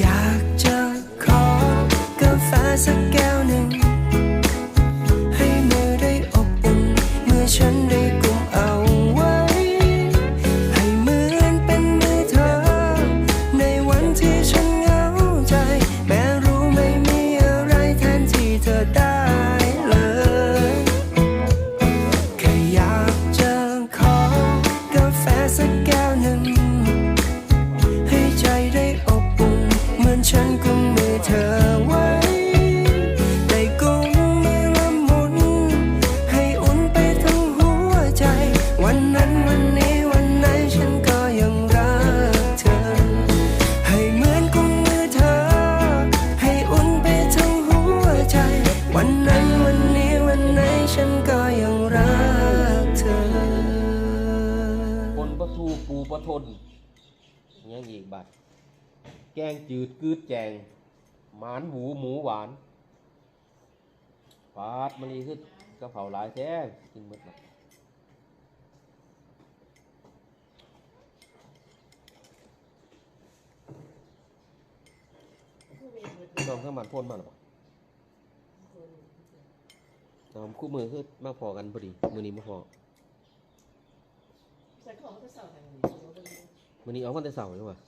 อยากจะขอกาแฟสักแก้วหนึ่ง ให้มือได้อบอุ่นเมื่อฉันได้กุมเอาไว้ ให้เหมือนเป็นมือเธอ ในวันที่ฉันเหงาใจ แม้รู้ไม่มีอะไรแทนที่เธอได้เลย แค่อยากจะขอกาแฟสักแก้วหนึ่ง มือเธอไว้ได้กุมมือละมุนให้อุ่นไปทั้งหัวใจ วันนั้นวันนี้วันไหนฉันก็ยังรักเธอ ให้เหมือนกุมมือเธอ ให้อุ่นไปทั้งหัวใจ วันนั้นวันนี้วันไหนฉันก็ยังรักเธอปนปลาทูปูปลาทนยังอีกบัด แกงจืดกืดแจง หมานหมูหมูหวานปาดมันนี่คือกระเพราหลายแท้กินหมดละน้องข้างมันพ่นมาหรอเปล่าน้องคู่มือคือมาพอกันพอดี มือนี้มาพอใส่ของก็เสาทางนี้มือนี้เอากันแต่เสาร์ใช่ปะ